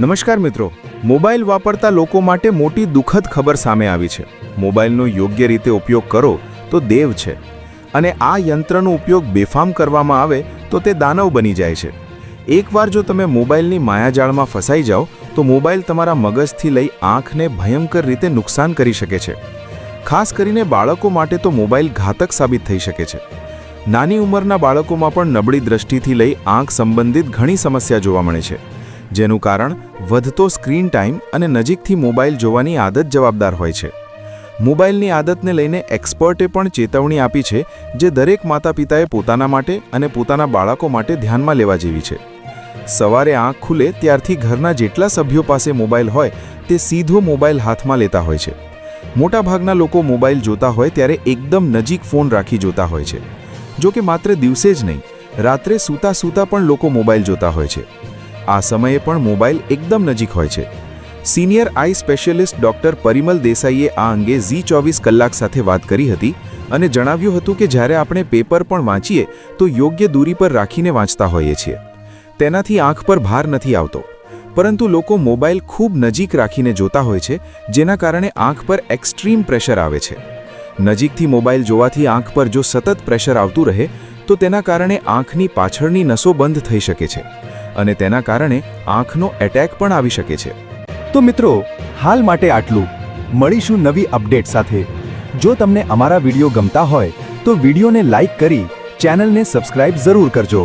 નમસ્કાર મિત્રો, મોબાઈલ વાપરતા લોકો માટે મોટી દુઃખદ ખબર સામે આવી છે. મોબાઈલનો યોગ્ય રીતે ઉપયોગ કરો તો દેવ છે અને આ યંત્રનો ઉપયોગ બેફામ કરવામાં આવે તો તે દાનવ બની જાય છે. એકવાર જો તમે મોબાઈલની માયાજાળમાં ફસાઈ જાઓ, તો મોબાઈલ તમારા મગજથી લઈ આંખને ભયંકર રીતે નુકસાન કરી શકે છે. ખાસ કરીને બાળકો માટે તો મોબાઈલ ઘાતક સાબિત થઈ શકે છે. નાની ઉંમરના બાળકોમાં પણ નબળી દ્રષ્ટિથી લઈ આંખ સંબંધિત ઘણી સમસ્યા જોવા મળે છે. જેનું કારણ વધતો સ્ક્રીન ટાઈમ અને નજીકથી મોબાઈલ જોવાની આદત જવાબદાર હોય છે. મોબાઈલની આદતને લઈને એક્સપર્ટે પણ ચેતવણી આપી છે જે દરેક માતા પિતાએ પોતાના માટે અને પોતાના બાળકો માટે ધ્યાનમાં લેવા જેવી છે. સવારે આંખ ખુલે ત્યારથી ઘરના જેટલા સભ્યો પાસે મોબાઈલ હોય તે સીધો મોબાઈલ હાથમાં લેતા હોય છે. મોટાભાગના લોકો મોબાઈલ જોતા હોય ત્યારે એકદમ નજીક ફોન રાખી જોતા હોય છે. જો કે માત્ર દિવસે જ નહીં, રાત્રે સૂતા સૂતા પણ લોકો મોબાઈલ જોતા હોય છે. આ સમયે પણ મોબાઈલ એકદમ નજીક હોય છે. Senior eye specialist doctor Parimal દેસાઈએ આ અંગે ઝી ચોવીસ કલાક સાથે વાત કરી હતી અને જણાવ્યું હતું કે જ્યારે આપણે પેપર પણ વાંચીએ તો યોગ્ય દૂરી પર રાખીને વાંચતા હોઈએ છીએ. તેનાથી આંખ પર ભાર નથી આવતો. પરંતુ લોકો મોબાઈલ ખૂબ નજીક રાખીને જોતા હોય છે, જેના કારણે આંખ પર એક્સ્ટ્રીમ પ્રેશર આવે છે. નજીકથી મોબાઈલ જોવાથી આંખ પર જો સતત પ્રેશર આવતું રહે, તો તેના કારણે આંખની પાછળની નસો બંધ થઈ શકે છે. અને તેના કારણે આંખનો એટેક પણ આવી શકે છે. તો મિત્રો, હાલ માટે આટલું. મળીશું નવી અપડેટ સાથે. જો તમને અમારા વીડિયો ગમતા હોય, તો વિડીયોને લાઇક કરી ચેનલને સબસ્ક્રાઇબ જરૂર કરજો.